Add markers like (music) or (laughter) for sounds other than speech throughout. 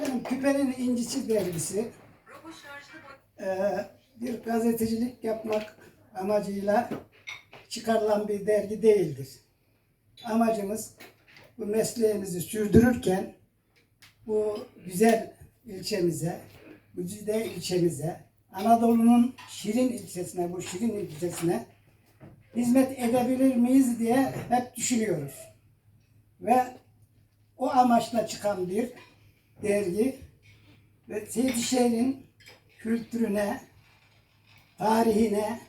Benim Küpenin İncisi dergisi eee, bir gazetecilik yapmak amacıyla çıkarılan bir dergi değildir. Amacımız bu mesleğimizi sürdürürken bu güzel ilçemize, güzide ilçemize, Anadolu'nun şirin ilçesine, bu şirin ilçesine hizmet edebilir miyiz diye hep düşünüyoruz. Ve o amaçla çıkan bir dergi ve Seydişehir'in kültürüne, tarihine,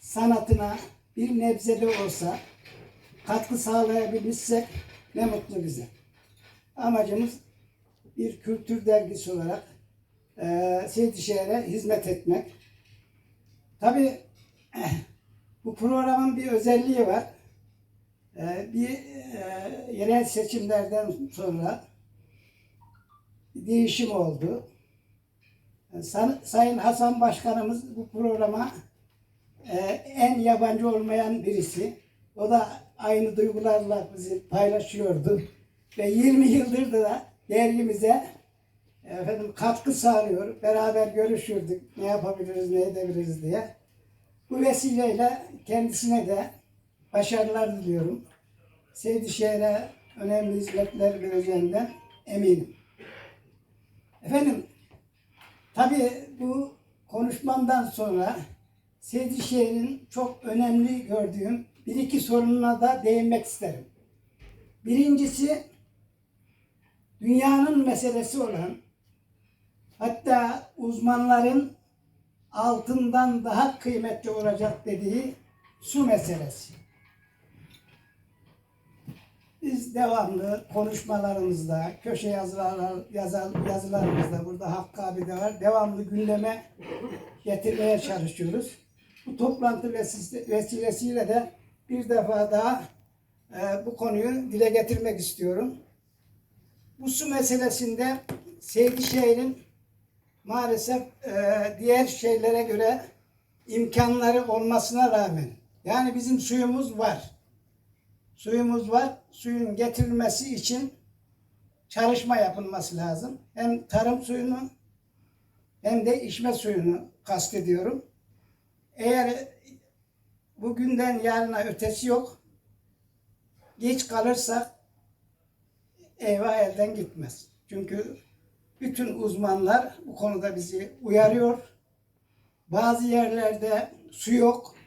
sanatına bir nebze de olsa katkı sağlayabilmişsek ne mutlu bize. Amacımız bir kültür dergisi olarak eee Seydişehir'e hizmet etmek. Tabii bu programın bir özelliği var. Eee, bir eee, yerel seçimlerden sonra değişim oldu. San- Sayın Hasan Başkanımız bu programa e, en yabancı olmayan birisi. O da aynı duygularla bizi paylaşıyordu. Ve 20 yıldır da dergimize efendim katkı sağlıyor. Beraber görüşürdük. Ne yapabiliriz, ne edebiliriz diye. Bu vesileyle kendisine de başarılar diliyorum. Seydişehir'e önemli hizmetler vereceğinden eminim. Efendim, tabii bu konuşmamdan sonra Seydişehir'in çok önemli gördüğüm bir iki sorununa da değinmek isterim. Birincisi, dünyanın meselesi olan, hatta uzmanların altından daha kıymetli olacak dediği su meselesi. Biz devamlı konuşmalarımızda, köşe yazılar, yazar, yazılarımızda, burada Hakkı abi de var, devamlı gündeme getirmeye çalışıyoruz. Bu toplantı vesilesiyle de bir defa daha e, bu konuyu dile getirmek istiyorum. Bu su meselesinde Seydişehir'in maalesef e, diğer şeylere göre imkanları olmasına rağmen yani bizim suyumuz var. Suyumuz var. Suyun getirilmesi için çalışma yapılması lazım. Hem tarım suyunu hem de içme suyunu kastediyorum. Eğer bugünden yarına ötesi yok, geç kalırsak eyvah elden gitmez. Çünkü bütün uzmanlar bu konuda bizi uyarıyor. Bazı yerlerde su yok.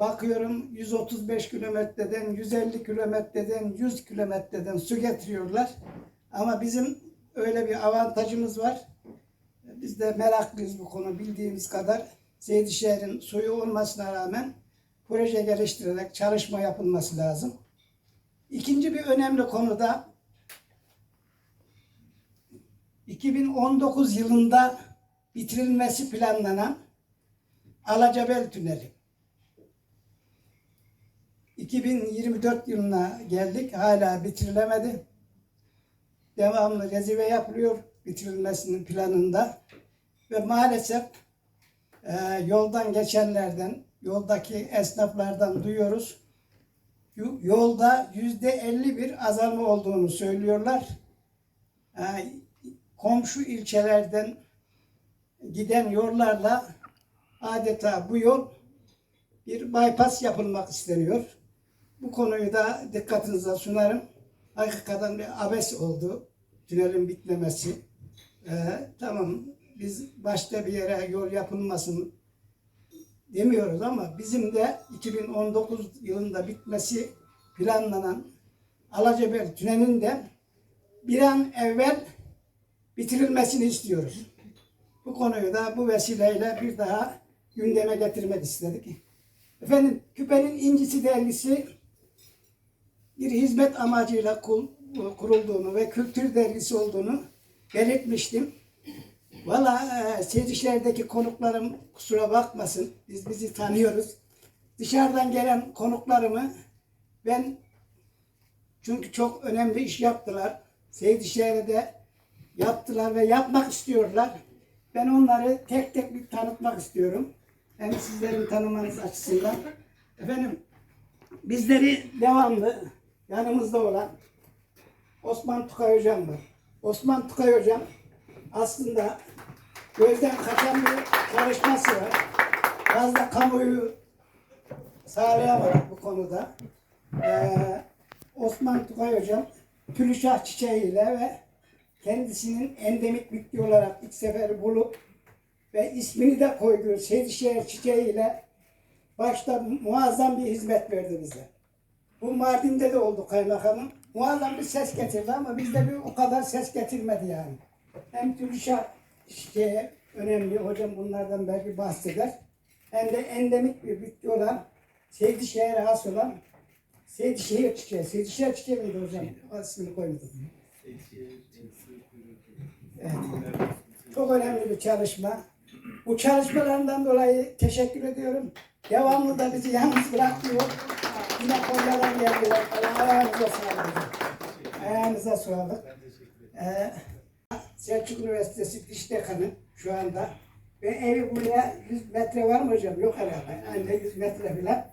Bakıyorum 135 kilometreden, 150 kilometreden, 100 kilometreden su getiriyorlar. Ama bizim öyle bir avantajımız var. Biz de meraklıyız bu konu bildiğimiz kadar. Seydişehir'in suyu olmasına rağmen proje geliştirerek çalışma yapılması lazım. İkinci bir önemli konu da 2019 yılında bitirilmesi planlanan Alacabel Tüneli. 2024 yılına geldik. Hala bitirilemedi. Devamlı rezive yapılıyor bitirilmesinin planında. Ve maalesef e, yoldan geçenlerden, yoldaki esnaflardan duyuyoruz. Yo- Yolda yüzde 50 bir azalma olduğunu söylüyorlar. E, komşu ilçelerden giden yollarla adeta bu yol bir bypass yapılmak isteniyor. Bu konuyu da dikkatinize sunarım. Hakikaten bir abes oldu tünelin bitmemesi. Ee, tamam biz başta bir yere yol yapılmasın demiyoruz ama bizim de 2019 yılında bitmesi planlanan Alacabel tünelinin de bir an evvel bitirilmesini istiyoruz. Bu konuyu da bu vesileyle bir daha gündeme getirmek istedik. Efendim Küpenin İncisi dergisi bir hizmet amacıyla kurulduğunu ve kültür dergisi olduğunu belirtmiştim. Valla e, seyircilerdeki konuklarım kusura bakmasın. Biz bizi tanıyoruz. Dışarıdan gelen konuklarımı ben çünkü çok önemli iş yaptılar. Seydişehir'de yaptılar ve yapmak istiyorlar. Ben onları tek tek bir tanıtmak istiyorum. Hem sizlerin tanımanız açısından. Efendim bizleri devamlı yanımızda olan Osman Tukay Hocam var. Osman Tukay Hocam aslında gözden kaçan bir çalışması var. Fazla kamuoyu sağlayamadık bu konuda. Ee, Osman Tukay Hocam Tülüşah çiçeğiyle ve kendisinin endemik bitki olarak ilk seferi bulup ve ismini de koyduğu Sedişehir çiçeğiyle başta muazzam bir hizmet verdi bize. Bu Mardin'de de oldu kaymakamım. Muazzam bir ses getirdi ama bizde bir o kadar ses getirmedi yani. Hem Tülüşah çiçeği önemli, hocam bunlardan belki bahseder. Hem de endemik bir bitki olan, Seydişehir'e has olan Seydişehir çiçeği. Seydişehir çiçeği miydi hocam? İsmini koydum. Evet. Çok önemli bir çalışma. Bu çalışmalarından dolayı teşekkür ediyorum. Devamlı da bizi yalnız bırakmıyor. Yine kollardan geldiler. falan. Ayağınıza sağlık. Ayağınıza sağlık. Ee, Selçuk Üniversitesi Diş Dekanı şu anda. Ve evi buraya 100 metre var mı hocam? Yok herhalde. Anca 100 metre falan.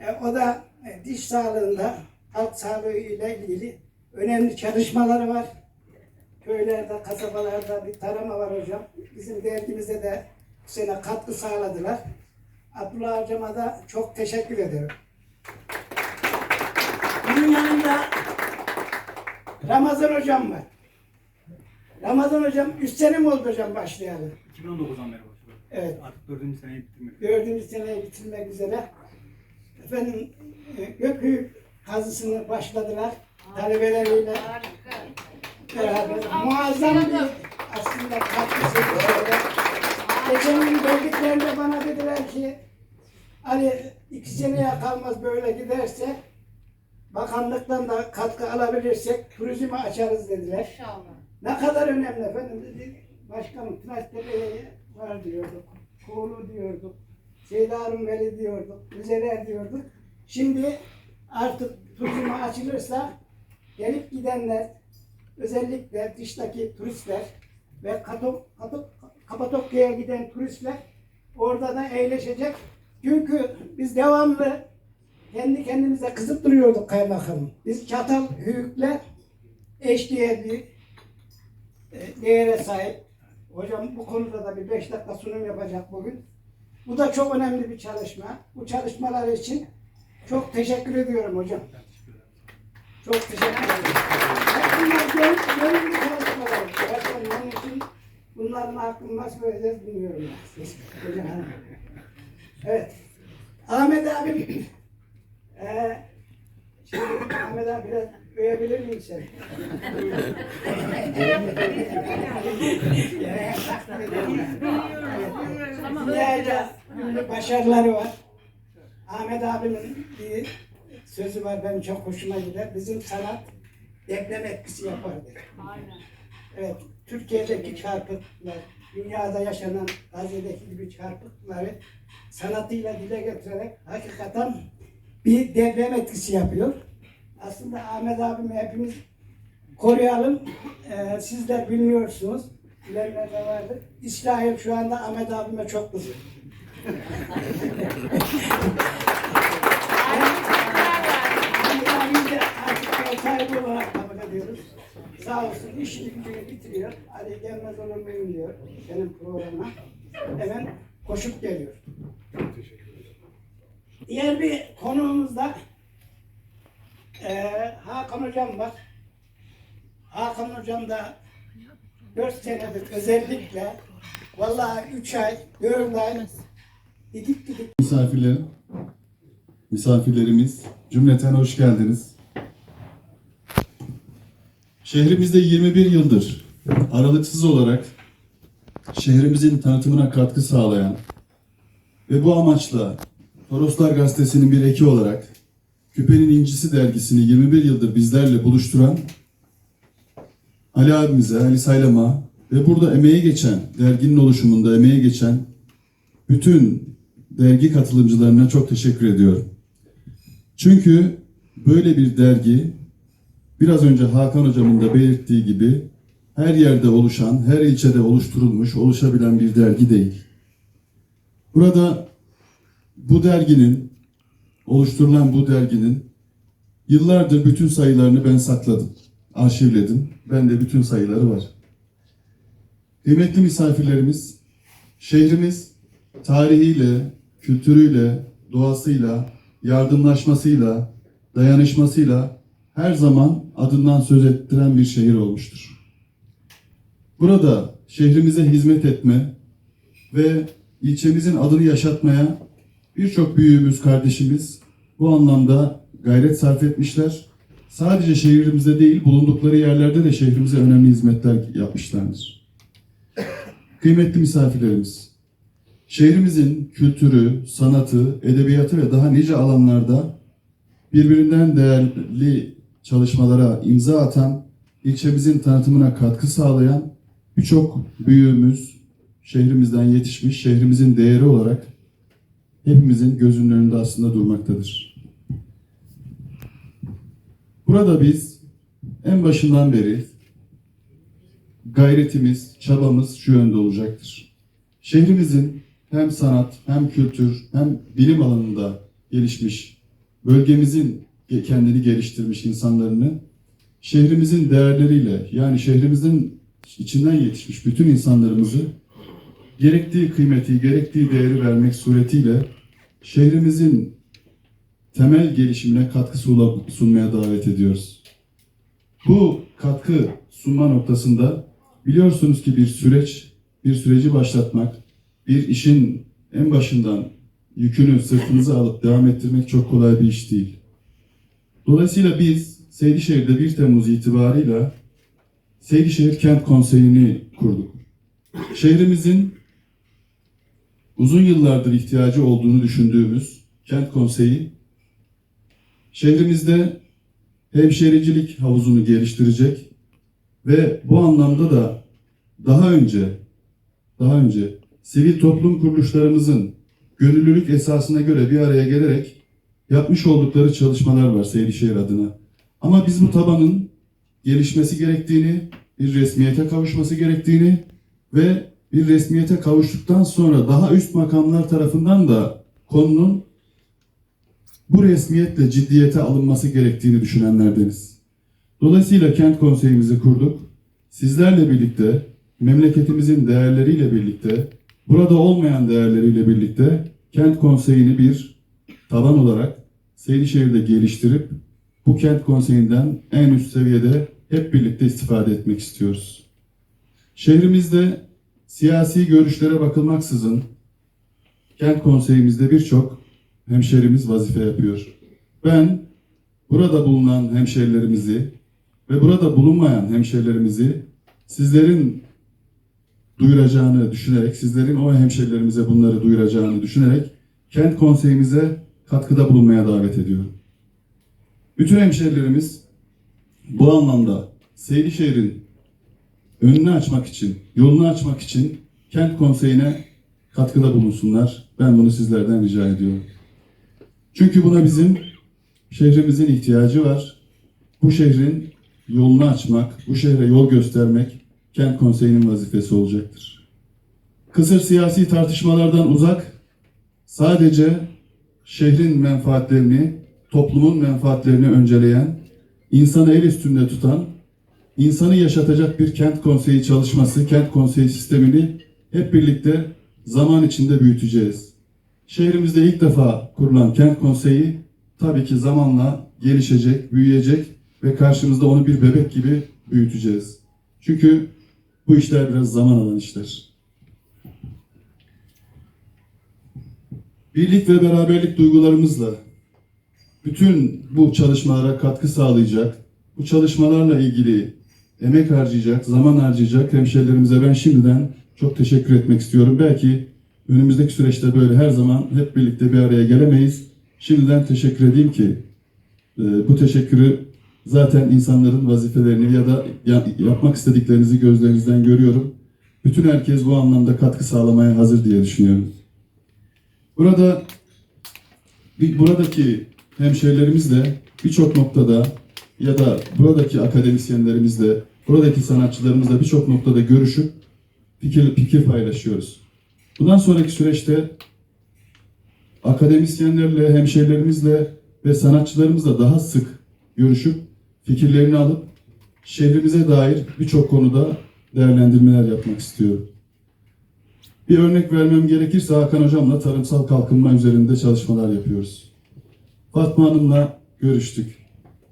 E, o da e, diş sağlığında, halk sağlığı ile ilgili önemli çalışmaları var. Köylerde, kasabalarda bir tarama var hocam. Bizim dergimize de sene katkı sağladılar. Abdullah hocama da çok teşekkür ederim. Bunun yanında Ramazan hocam var. Ramazan hocam 3 sene mi oldu hocam başlayalı? 2019'dan beri başladı. Evet. Artık dördüncü seneyi bitirmek. Dördüncü seneyi bitirmek üzere. Efendim e, Gökbüyük kazısını başladılar. Talebeleriyle beraber. Muazzam bir aslında katkısı. Geçen gün geldiklerinde bana dediler ki Ali iki seneye kalmaz böyle giderse bakanlıktan da katkı alabilirsek turizmi açarız dediler. İnşallah. Ne kadar önemli efendim. Dedi, Başkanım Tünaştepe'ye var diyorduk. Kuğulu diyorduk. Seydarun Veli diyorduk. Müzeler diyorduk. Şimdi artık turizme açılırsa gelip gidenler özellikle dıştaki turistler ve Kapadokya'ya giden turistler orada da eğleşecek. Çünkü biz devamlı kendi kendimize kızıp duruyorduk kaymakamım. Biz çatal hüyükle eşdeğer bir e, değere sahip. Hocam bu konuda da bir beş dakika sunum yapacak bugün. Bu da çok önemli bir çalışma. Bu çalışmalar için çok teşekkür ediyorum hocam. Çok teşekkür ederim. Bunlar gönül, gönüllü çalışmalar. Başkanım onun için bunların nasıl vereceğiz bilmiyorum. Hocam. Evet. Ahmet abim (clears throat) eee şimdi Ahmet abi biraz miyim? Dünyada ünlü başarıları var. Ahmet abimin bir sözü var benim çok hoşuma gider. Bizim sanat deprem etkisi yapar der. Aynen. Evet, Türkiye'deki çarpıklar, dünyada yaşanan Gazze'deki gibi çarpıkları sanatıyla dile getirerek hakikaten bir deprem etkisi yapıyor. Aslında Ahmet abimi hepimiz koruyalım. Ee, sizler bilmiyorsunuz. Bilenler de vardır. İsrail şu anda Ahmet abime çok kızıyor. De sahibi olarak kabul ediyoruz. Sağ olsun işini bitiriyor. Hadi gelmez olur muyum diyor benim programa. Hemen koşup geliyor. Diğer bir konuğumuz da eee Hakan Hocam var. Hakan Hocam da 4 senedir özellikle vallahi 3 ay, 4 ay gidip gidip Misafirlerim, misafirlerimiz cümleten hoş geldiniz. Şehrimizde 21 yıldır aralıksız olarak şehrimizin tanıtımına katkı sağlayan ve bu amaçla Toroslar Gazetesi'nin bir eki olarak Küpenin İncisi dergisini 21 yıldır bizlerle buluşturan Ali abimize, Ali Saylam'a ve burada emeği geçen, derginin oluşumunda emeği geçen bütün dergi katılımcılarına çok teşekkür ediyorum. Çünkü böyle bir dergi biraz önce Hakan hocamın da belirttiği gibi her yerde oluşan, her ilçede oluşturulmuş, oluşabilen bir dergi değil. Burada bu derginin, oluşturulan bu derginin yıllardır bütün sayılarını ben sakladım. arşivledim. Bende bütün sayıları var. Kıymetli misafirlerimiz, şehrimiz tarihiyle, kültürüyle, doğasıyla, yardımlaşmasıyla, dayanışmasıyla her zaman adından söz ettiren bir şehir olmuştur. Burada şehrimize hizmet etme ve ilçemizin adını yaşatmaya birçok büyüğümüz, kardeşimiz bu anlamda gayret sarf etmişler. Sadece şehrimizde değil, bulundukları yerlerde de şehrimize önemli hizmetler yapmışlardır. Kıymetli misafirlerimiz, şehrimizin kültürü, sanatı, edebiyatı ve daha nice alanlarda birbirinden değerli çalışmalara imza atan, ilçemizin tanıtımına katkı sağlayan birçok büyüğümüz şehrimizden yetişmiş, şehrimizin değeri olarak hepimizin gözünün önünde aslında durmaktadır. Burada biz en başından beri gayretimiz, çabamız şu yönde olacaktır. Şehrimizin hem sanat, hem kültür, hem bilim alanında gelişmiş, bölgemizin kendini geliştirmiş insanlarını şehrimizin değerleriyle yani şehrimizin içinden yetişmiş bütün insanlarımızı gerektiği kıymeti, gerektiği değeri vermek suretiyle şehrimizin temel gelişimine katkı sunmaya davet ediyoruz. Bu katkı sunma noktasında biliyorsunuz ki bir süreç, bir süreci başlatmak, bir işin en başından yükünü sırtınıza alıp devam ettirmek çok kolay bir iş değil. Dolayısıyla biz Seydişehir'de 1 Temmuz itibarıyla Seydişehir Kent Konseyi'ni kurduk. Şehrimizin uzun yıllardır ihtiyacı olduğunu düşündüğümüz Kent Konseyi, şehrimizde hemşericilik havuzunu geliştirecek ve bu anlamda da daha önce daha önce sivil toplum kuruluşlarımızın gönüllülük esasına göre bir araya gelerek yapmış oldukları çalışmalar var Seydişehir adına. Ama biz bu tabanın gelişmesi gerektiğini, bir resmiyete kavuşması gerektiğini ve bir resmiyete kavuştuktan sonra daha üst makamlar tarafından da konunun bu resmiyetle ciddiyete alınması gerektiğini düşünenlerdeniz. Dolayısıyla kent konseyimizi kurduk. Sizlerle birlikte, memleketimizin değerleriyle birlikte, burada olmayan değerleriyle birlikte kent konseyini bir taban olarak Seydişehir'de geliştirip bu kent konseyinden en üst seviyede hep birlikte istifade etmek istiyoruz. Şehrimizde siyasi görüşlere bakılmaksızın kent konseyimizde birçok hemşerimiz vazife yapıyor. Ben burada bulunan hemşerilerimizi ve burada bulunmayan hemşerilerimizi sizlerin duyuracağını düşünerek, sizlerin o hemşerilerimize bunları duyuracağını düşünerek kent konseyimize katkıda bulunmaya davet ediyorum. Bütün hemşerilerimiz bu anlamda Seydişehir'in önünü açmak için, yolunu açmak için kent konseyine katkıda bulunsunlar. Ben bunu sizlerden rica ediyorum. Çünkü buna bizim şehrimizin ihtiyacı var. Bu şehrin yolunu açmak, bu şehre yol göstermek kent konseyinin vazifesi olacaktır. Kısır siyasi tartışmalardan uzak, sadece şehrin menfaatlerini, toplumun menfaatlerini önceleyen, insanı el üstünde tutan, insanı yaşatacak bir kent konseyi çalışması, kent konseyi sistemini hep birlikte zaman içinde büyüteceğiz. Şehrimizde ilk defa kurulan kent konseyi tabii ki zamanla gelişecek, büyüyecek ve karşımızda onu bir bebek gibi büyüteceğiz. Çünkü bu işler biraz zaman alan işler. Birlik ve beraberlik duygularımızla bütün bu çalışmalara katkı sağlayacak, bu çalışmalarla ilgili emek harcayacak, zaman harcayacak hemşehrilerimize ben şimdiden çok teşekkür etmek istiyorum. Belki önümüzdeki süreçte böyle her zaman hep birlikte bir araya gelemeyiz. Şimdiden teşekkür edeyim ki e, bu teşekkürü zaten insanların vazifelerini ya da ya- yapmak istediklerinizi gözlerinizden görüyorum. Bütün herkes bu anlamda katkı sağlamaya hazır diye düşünüyorum. Burada buradaki hemşehrilerimizle birçok noktada ya da buradaki akademisyenlerimizle, buradaki sanatçılarımızla birçok noktada görüşüp fikir, fikir paylaşıyoruz. Bundan sonraki süreçte akademisyenlerle, hemşehrilerimizle ve sanatçılarımızla daha sık görüşüp fikirlerini alıp şehrimize dair birçok konuda değerlendirmeler yapmak istiyorum. Bir örnek vermem gerekirse Hakan Hocam'la tarımsal kalkınma üzerinde çalışmalar yapıyoruz. Fatma Hanım'la görüştük.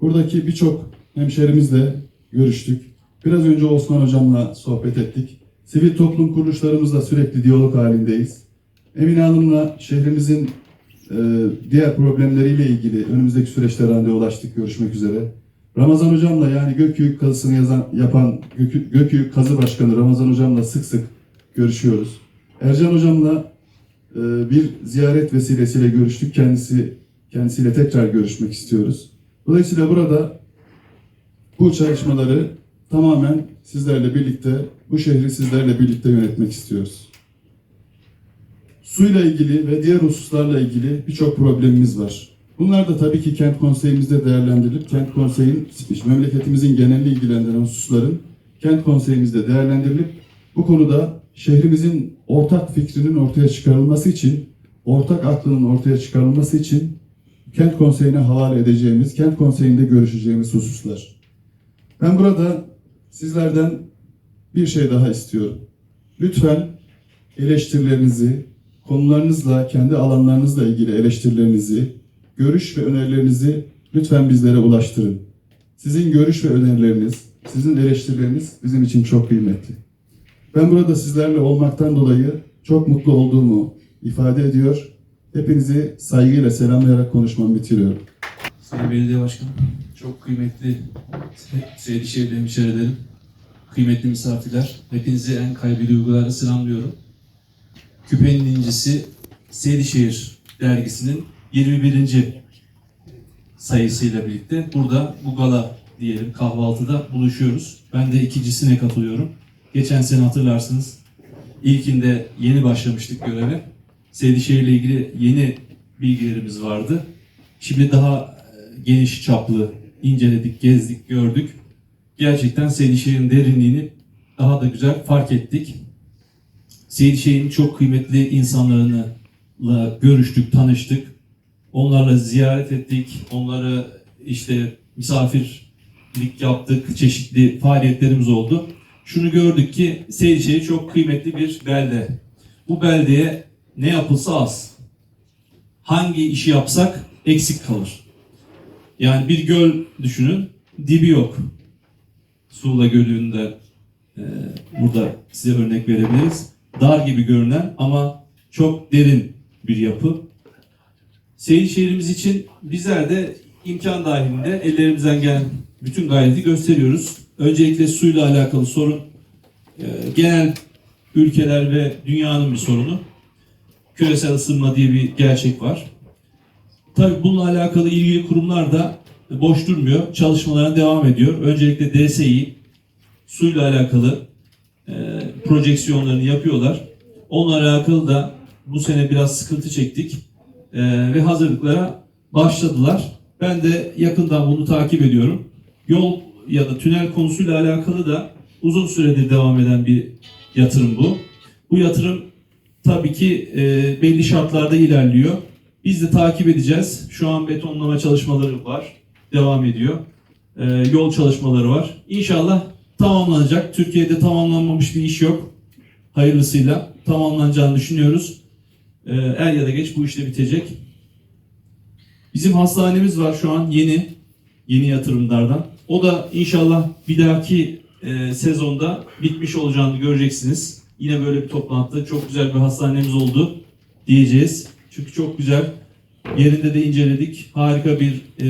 Buradaki birçok hemşerimizle görüştük. Biraz önce Osman Hocam'la sohbet ettik. Sivil toplum kuruluşlarımızla sürekli diyalog halindeyiz. Emine Hanım'la şehrimizin e, diğer problemleriyle ilgili önümüzdeki süreçte randevulaştık görüşmek üzere. Ramazan Hocam'la yani Gökyük kazısını yazan, yapan Gök, Gökyük Kazı Başkanı Ramazan Hocam'la sık sık görüşüyoruz. Ercan Hocam'la e, bir ziyaret vesilesiyle görüştük. Kendisi kendisiyle tekrar görüşmek istiyoruz. Dolayısıyla burada bu çalışmaları tamamen sizlerle birlikte, bu şehri sizlerle birlikte yönetmek istiyoruz. Suyla ilgili ve diğer hususlarla ilgili birçok problemimiz var. Bunlar da tabii ki kent konseyimizde değerlendirilip kent konseyin memleketimizin genelini ilgilendiren hususların kent konseyimizde değerlendirilip bu konuda şehrimizin ortak fikrinin ortaya çıkarılması için, ortak aklının ortaya çıkarılması için kent konseyine havale edeceğimiz, kent konseyinde görüşeceğimiz hususlar. Ben burada sizlerden bir şey daha istiyorum. Lütfen eleştirilerinizi, konularınızla, kendi alanlarınızla ilgili eleştirilerinizi, görüş ve önerilerinizi lütfen bizlere ulaştırın. Sizin görüş ve önerileriniz, sizin eleştirileriniz bizim için çok kıymetli. Ben burada sizlerle olmaktan dolayı çok mutlu olduğumu ifade ediyor. Hepinizi saygıyla selamlayarak konuşmamı bitiriyorum. Sayın Belediye Başkanım, çok kıymetli Seydişehirli hemşehrilerim, kıymetli misafirler, hepinizi en kalbi duygularla selamlıyorum. Küpenin incisi Seydişehir dergisinin 21. sayısıyla birlikte burada bu gala diyelim kahvaltıda buluşuyoruz. Ben de ikincisine katılıyorum. Geçen sene hatırlarsınız ilkinde yeni başlamıştık göreve. Seydişehir ile ilgili yeni bilgilerimiz vardı. Şimdi daha e, geniş çaplı inceledik, gezdik, gördük. Gerçekten Seydişehir'in derinliğini daha da güzel fark ettik. Seydişehir'in çok kıymetli insanlarıyla görüştük, tanıştık. Onlarla ziyaret ettik. Onları işte misafirlik yaptık. Çeşitli faaliyetlerimiz oldu. Şunu gördük ki Seydişehir çok kıymetli bir belde. Bu beldeye ne yapılsa az. Hangi işi yapsak eksik kalır. Yani bir göl düşünün, dibi yok. Suğla Gölü'nde e, burada size örnek verebiliriz. Dar gibi görünen ama çok derin bir yapı. Seydişehir'imiz için bizler de imkan dahilinde ellerimizden gelen bütün gayreti gösteriyoruz. Öncelikle suyla alakalı sorun e, genel ülkeler ve dünyanın bir sorunu. Küresel ısınma diye bir gerçek var. Tabii bununla alakalı ilgili kurumlar da boş durmuyor. Çalışmalarına devam ediyor. Öncelikle DSİ suyla alakalı e, projeksiyonlarını yapıyorlar. Onunla alakalı da bu sene biraz sıkıntı çektik. E, ve hazırlıklara başladılar. Ben de yakından bunu takip ediyorum. Yol ya da tünel konusuyla alakalı da uzun süredir devam eden bir yatırım bu. Bu yatırım tabii ki e, belli şartlarda ilerliyor. Biz de takip edeceğiz. Şu an betonlama çalışmaları var. Devam ediyor. Ee, yol çalışmaları var. İnşallah tamamlanacak. Türkiye'de tamamlanmamış bir iş yok. Hayırlısıyla tamamlanacağını düşünüyoruz. Ee, er ya da geç bu işte bitecek. Bizim hastanemiz var şu an yeni. Yeni yatırımlardan. O da inşallah bir dahaki e, sezonda bitmiş olacağını göreceksiniz. Yine böyle bir toplantı. Çok güzel bir hastanemiz oldu diyeceğiz. Çünkü çok güzel. Yerinde de inceledik. Harika bir e,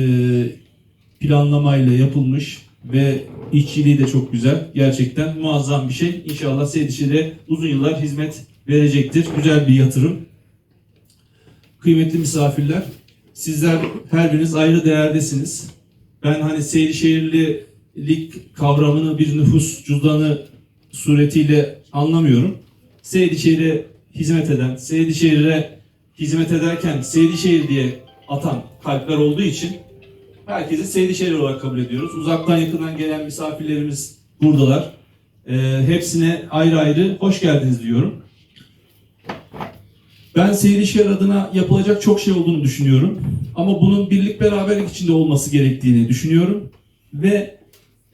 planlamayla yapılmış ve işçiliği de çok güzel. Gerçekten muazzam bir şey. İnşallah Seydişehir'e uzun yıllar hizmet verecektir. Güzel bir yatırım. Kıymetli misafirler, sizler her biriniz ayrı değerdesiniz. Ben hani Seydişehirlilik kavramını bir nüfus cüzdanı suretiyle anlamıyorum. Seydişehir'e hizmet eden, Seydişehir'e hizmet ederken Seydişehir diye atan kalpler olduğu için herkesi Seydişehir olarak kabul ediyoruz. Uzaktan yakından gelen misafirlerimiz buradalar. Ee, hepsine ayrı ayrı hoş geldiniz diyorum. Ben Seydişehir adına yapılacak çok şey olduğunu düşünüyorum. Ama bunun birlik beraberlik içinde olması gerektiğini düşünüyorum. Ve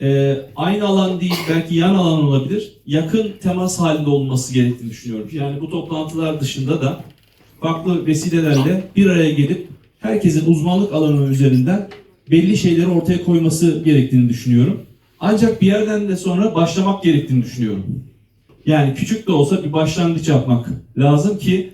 e, aynı alan değil belki yan alan olabilir. Yakın temas halinde olması gerektiğini düşünüyorum. Yani bu toplantılar dışında da farklı vesilelerle bir araya gelip herkesin uzmanlık alanı üzerinden belli şeyleri ortaya koyması gerektiğini düşünüyorum. Ancak bir yerden de sonra başlamak gerektiğini düşünüyorum. Yani küçük de olsa bir başlangıç yapmak lazım ki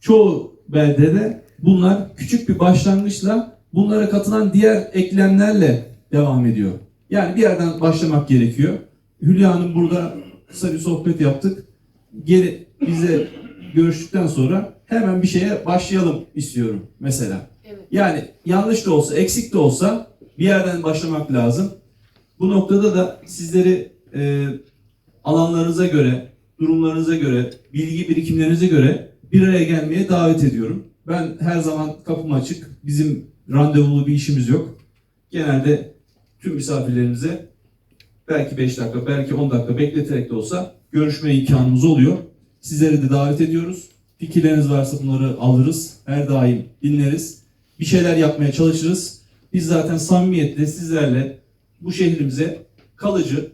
çoğu beldede bunlar küçük bir başlangıçla bunlara katılan diğer eklemlerle devam ediyor. Yani bir yerden başlamak gerekiyor. Hülya Hanım burada kısa bir sohbet yaptık. Geri bize görüştükten sonra hemen bir şeye başlayalım istiyorum mesela. Evet. Yani yanlış da olsa, eksik de olsa bir yerden başlamak lazım. Bu noktada da sizleri e, alanlarınıza göre, durumlarınıza göre, bilgi birikimlerinize göre bir araya gelmeye davet ediyorum. Ben her zaman kapım açık. Bizim randevulu bir işimiz yok. Genelde tüm misafirlerimize belki 5 dakika, belki 10 dakika bekleterek de olsa görüşme imkanımız oluyor. Sizleri de davet ediyoruz. Fikirleriniz varsa bunları alırız. Her daim dinleriz. Bir şeyler yapmaya çalışırız. Biz zaten samimiyetle sizlerle bu şehrimize kalıcı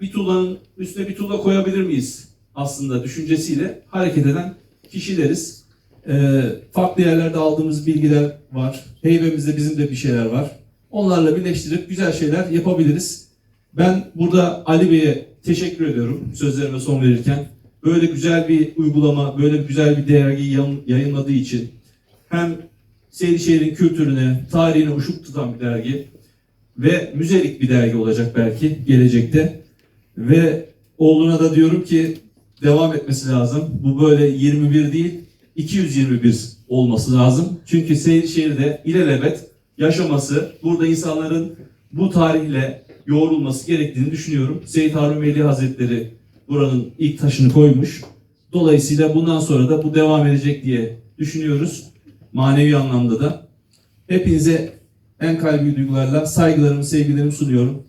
bir tuğlanın üstüne bir tuğla koyabilir miyiz aslında düşüncesiyle hareket eden kişileriz. Ee, farklı yerlerde aldığımız bilgiler var. Heybemizde bizim de bir şeyler var. Onlarla birleştirip güzel şeyler yapabiliriz. Ben burada Ali Bey'e teşekkür ediyorum sözlerime son verirken. Böyle güzel bir uygulama, böyle güzel bir dergi yayın- yayınladığı için hem Seydişehir'in kültürüne, tarihine ışık tutan bir dergi ve müzelik bir dergi olacak belki gelecekte. Ve oğluna da diyorum ki devam etmesi lazım. Bu böyle 21 değil, 221 olması lazım. Çünkü Seydişehir'de ilelebet yaşaması, burada insanların bu tarihle yoğrulması gerektiğini düşünüyorum. Seyyid Harun Veli Hazretleri buranın ilk taşını koymuş. Dolayısıyla bundan sonra da bu devam edecek diye düşünüyoruz. Manevi anlamda da. Hepinize en kalbi duygularla saygılarımı, sevgilerimi sunuyorum.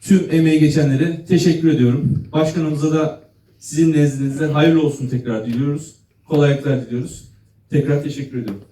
Tüm emeği geçenlere teşekkür ediyorum. Başkanımıza da sizin nezdinizde hayırlı olsun tekrar diliyoruz. Kolaylıklar diliyoruz. Tekrar teşekkür ediyorum.